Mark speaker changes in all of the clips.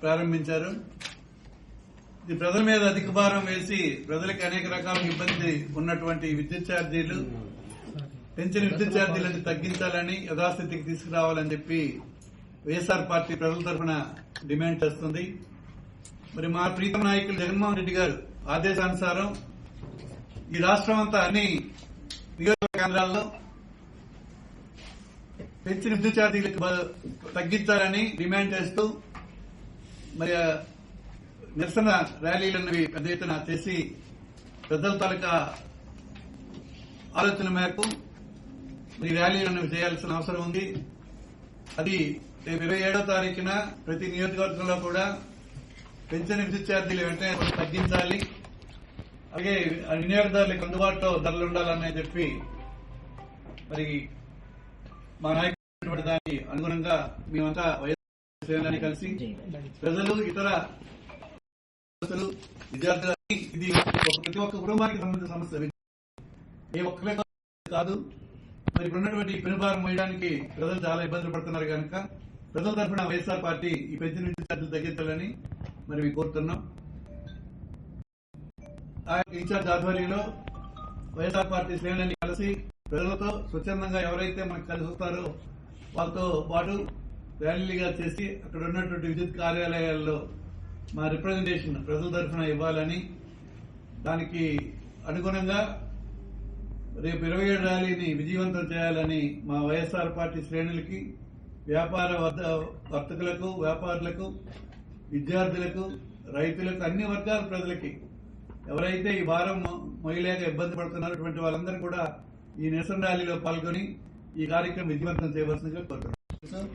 Speaker 1: ప్రారంభించారు ఇది ప్రజల మీద అధిక భారం వేసి ప్రజలకు అనేక రకాల ఇబ్బంది ఉన్నటువంటి విద్యుత్ ఛార్జీలు పెంచిన విద్యుత్ ఛార్జీలను తగ్గించాలని యథాస్థితికి తీసుకురావాలని చెప్పి వైఎస్ఆర్ పార్టీ ప్రజల తరఫున డిమాండ్ చేస్తుంది. మరి మా ప్రీతం నాయకులు జగన్మోహన్ రెడ్డి గారు ఆదేశానుసారం ఈ రాష్ట్రం అంతా అన్ని నియోజకవర్గ కేంద్రాల్లో పెంచిన విద్యుత్ ఛార్జీలకు తగ్గించాలని డిమాండ్ చేస్తూ మరి నిరసన నిరసన ర్యాలీలన్నవి పెద్ద ఎత్తున చేసి పెద్దల తాలూకా ఆలోచన మేరకు ఈ ర్యాలీలను చేయాల్సిన అవసరం ఉంది. అది రేపు ఇరవై ఏడో తారీఖున ప్రతి నియోజకవర్గంలో కూడా పెన్షన్ విద్యుత్ ఛార్జీలు వెంటనే తగ్గించాలి. అలాగే ఆ వినియోగదారులకు అందుబాటులో ధరలు ఉండాలని చెప్పి మరి మా నాయకుడు దానికి అనుగుణంగా మేమంతా శ్రేణులని కలిసి ప్రజలు ఇతర విద్యార్థులు విద్యార్థులు ఇది ప్రతి ఒక్క కుటుంబానికి సంబంధించిన సమస్య. ఏ ఒక్కరే కాదు మరి ఇప్పుడు ఉన్నటువంటి ఈ పెనుభారం మోయడానికి ప్రజలు చాలా ఇబ్బందులు పడుతున్నారు కనుక ప్రజల తరఫున వైఎస్ఆర్ పార్టీ ఈ పెంచిన విద్యార్థులు తగ్గించాలని మరి మేము కోరుతున్నాం. ఆ ఇన్ఛార్జ్ ఆధ్వర్యంలో వైఎస్ఆర్ పార్టీ శ్రేణులని కలిసి ప్రజలతో స్వచ్ఛందంగా ఎవరైతే మనకు కలిసి వస్తారో వాళ్ళతో పాటు ర్యాలీగా చేసి అక్కడ ఉన్నటువంటి విద్యుత్ కార్యాలయాల్లో మా రిప్రజెంటేషన్ ప్రజల తరఫున ఇవ్వాలని దానికి అనుగుణంగా రేపు ఇరవై ఏడు ర్యాలీని విజయవంతం చేయాలని మా వైఎస్ఆర్ పార్టీ శ్రేణులకి వ్యాపార వర్తకులకు వ్యాపారులకు విద్యార్థులకు రైతులకు అన్ని వర్గాల ప్రజలకి ఎవరైతే ఈ భారం మొ- మొయ్యలేక ఇబ్బంది పడుతున్నారో అటువంటి వాళ్ళందరూ కూడా ఈ నిరసన ర్యాలీలో పాల్గొని ఈ కార్యక్రమం విజయవంతం చేయవలసిందిగా కోరుతున్నాను.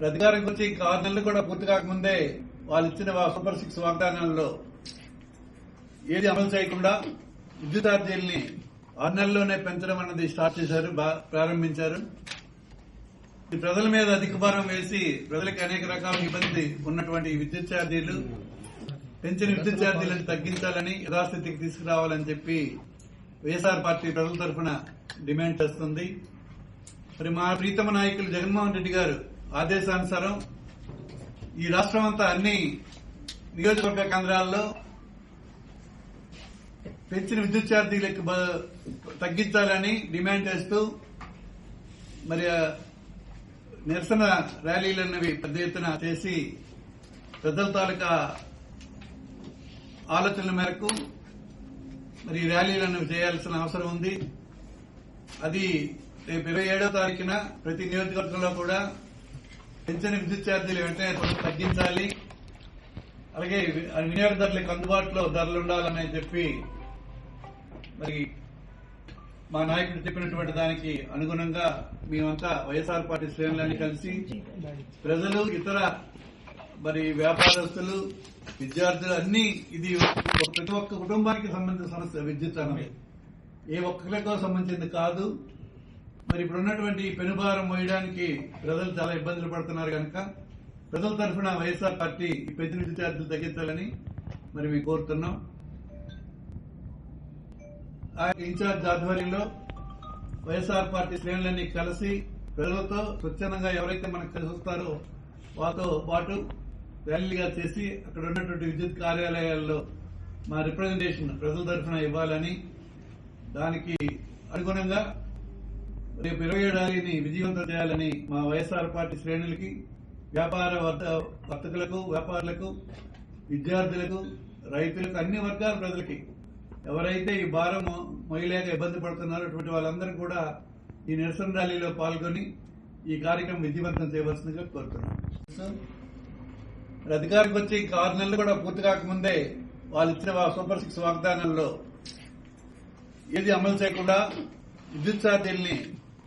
Speaker 1: ప్రతికారం గురించి ఇంకా ఆరు నెలలు కూడా పూర్తి కాకముందే వాళ్ళు ఇచ్చిన సూపర్ సిక్స్ వాగ్దానాల్లో ఏది అమలు చేయకుండా విద్యుత్ ఛార్జీల్ని ఆరు నెలల్లోనే పెంచడం అన్నది స్టార్ట్ చేశారు ప్రారంభించారు. ప్రజల మీద అధిక భారం వేసి ప్రజలకు అనేక రకాల ఇబ్బంది ఉన్నటువంటి విద్యుత్ ఛార్జీలు పెంచిన విద్యుత్ ఛార్జీలను తగ్గించాలని యథాస్థితికి తీసుకురావాలని చెప్పి వైఎస్ఆర్ పార్టీ ప్రజల తరఫున డిమాండ్ చేస్తుంది. మరి మా ప్రీతమ నాయకులు జగన్మోహన్ రెడ్డి గారు ఆదేశానుసారం ఈ రాష్ట్రం అంతా అన్ని నియోజకవర్గ కేంద్రాల్లో పెంచిన విద్యుత్ ఛార్జీలకు తగ్గించాలని డిమాండ్ చేస్తూ మరి నిరసన నిరసన ర్యాలీలన్నవి పెద్ద ఎత్తున చేసి పెద్దల తాలూకా ఆలోచనల మేరకు మరి ర్యాలీలు అన్నవి చేయాల్సిన అవసరం ఉంది. అది రేపు ఇరవై ఏడో తారీఖున ప్రతి నియోజకవర్గంలో కూడా పెంచిన విద్యుత్ ఛార్జీలు వెంటనే తగ్గించాలి. అలాగే వినియోగదారులకు అందుబాటులో ధరలు ఉండాలని చెప్పి మరి మా నాయకుడు చెప్పినటువంటి దానికి అనుగుణంగా మేమంతా వైఎస్ఆర్ పార్టీ శ్రేణులన్నీ కలిసి ప్రజలు ఇతర మరి వ్యాపారస్తులు విద్యార్థులు అన్ని ఇది ప్రతి ఒక్క కుటుంబానికి సంబంధించిన సమస్య విద్యుత్ అనేది ఏ ఒక్కరికో సంబంధించింది కాదు. మరి ఇప్పుడు ఉన్నటువంటి పెనుభారం మోయడానికి ప్రజలు చాలా ఇబ్బందులు పడుతున్నారు కనుక ప్రజల తరఫున వైఎస్ఆర్ పార్టీ ఈ పెద్ద ఛార్జీలు తగ్గించాలని మరి మేము కోరుతున్నాం. ఆ ఇన్ఛార్జ్ ఆధ్వర్యంలో వైఎస్ఆర్ పార్టీ శ్రేణులన్నీ కలిసి ప్రజలతో స్వచ్ఛందంగా ఎవరైతే మనకు కలిసి వస్తారో వాతో పాటు ర్యాలీగా చేసి అక్కడ ఉన్నటువంటి విద్యుత్ కార్యాలయాల్లో మా రిప్రజెంటేషన్ ప్రజల తరఫున ఇవ్వాలని దానికి అనుగుణంగా రేపు ఇరవై ఏడు ర్యాలీని విజయవంతం చేయాలని మా వైఎస్ఆర్ పార్టీ శ్రేణులకి వ్యాపార వర్త- వర్తకులకు వ్యాపారులకు విద్యార్థులకు రైతులకు అన్ని వర్గాల ప్రజలకి. ఎవరైతే ఈ భారం మొయ్యలేక ఇబ్బంది పడుతున్నారో అటువంటి వాళ్ళందరూ కూడా ఈ నిరసన ర్యాలీలో పాల్గొని ఈ కార్యక్రమం విజయవంతం చేయవలసిందిగా కోరుతున్నాను మరి అధికారికి వచ్చి ఇంకా ఆరు నెలలు కూడా పూర్తి కాకముందే వాళ్ళు ఇచ్చిన సూపర్ సిక్స్ వాగ్దానాల్లో ఏది అమలు చేయకుండా విద్యుత్ ఛార్జీల్ని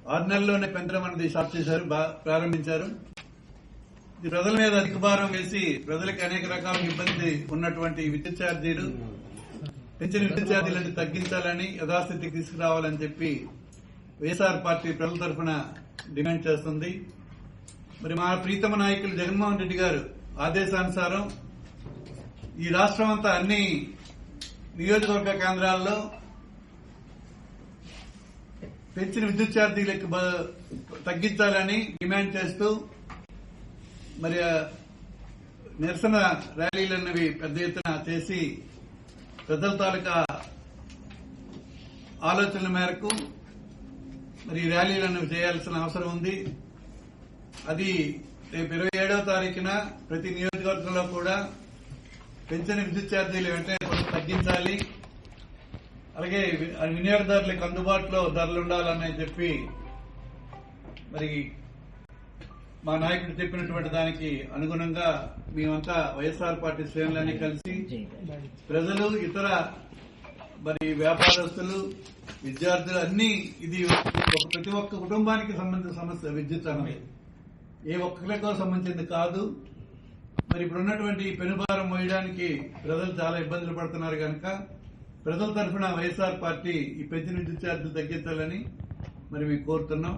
Speaker 1: ఆరు నెలల్లోనే పెంచడం అనేది స్టార్ట్ చేశారు బా- ప్రారంభించారు. ప్రజల మీద అధిక భారం వేసి ప్రజలకు అనేక రకాల ఇబ్బంది ఉన్నటువంటి విద్యుత్ ఛార్జీలు పెంచిన విద్యుత్ ఛార్జీలను తగ్గించాలని యథాస్థితికి తీసుకురావాలని చెప్పి వైఎస్ఆర్ పార్టీ ప్రజల తరఫున డిమాండ్ చేస్తుంది. మరి మా ప్రీతమ నాయకులు జగన్మోహన్ రెడ్డి గారు ఆదేశానుసారం ఈ రాష్ట్రం అంతా అన్ని నియోజకవర్గ కేంద్రాల్లో పెంచిన విద్యుత్ ఛార్జీలకు తగ్గించాలని డిమాండ్ చేస్తూ మరి నిరసన ర్యాలీలన్నవి పెద్ద ఎత్తున చేసి ప్రజల తాలూకా ఆలోచనల మేరకు మరి ఈ ర్యాలీలను చేయాల్సిన అవసరం ఉంది. అది రేపు ఇరవై ఏడవ తారీఖున ప్రతి నియోజకవర్గంలో కూడా పెంచిన విద్యుత్ ఛార్జీలు వెంటనే కొంచెం తగ్గించాలి. అలాగే వినియోగదారులకు అందుబాటులో ధరలు ఉండాలని చెప్పి మరి మా నాయకుడు చెప్పినటువంటి దానికి అనుగుణంగా మేమంతా వైఎస్ఆర్ పార్టీ శ్రేణులన్నీ కలిసి ప్రజలు ఇతర మరి వ్యాపారస్తులు విద్యార్థులు అన్ని ఇది ప్రతి ఒక్క కుటుంబానికి సంబంధించిన సమస్య విద్యుత్ అనేది. ఏ ఒక్కరికో సంబంధించింది కాదు. మరి ఇప్పుడు ఉన్నటువంటి ఈ పెనుభారం మోయడానికి ప్రజలు చాలా ఇబ్బందులు పడుతున్నారు కనుక ప్రజల తరఫున వైఎస్ఆర్ పార్టీ ఈ పెన్షన్ విద్యుత్ ఛార్జీలు తగ్గించాలని మరి మేము కోరుతున్నాం.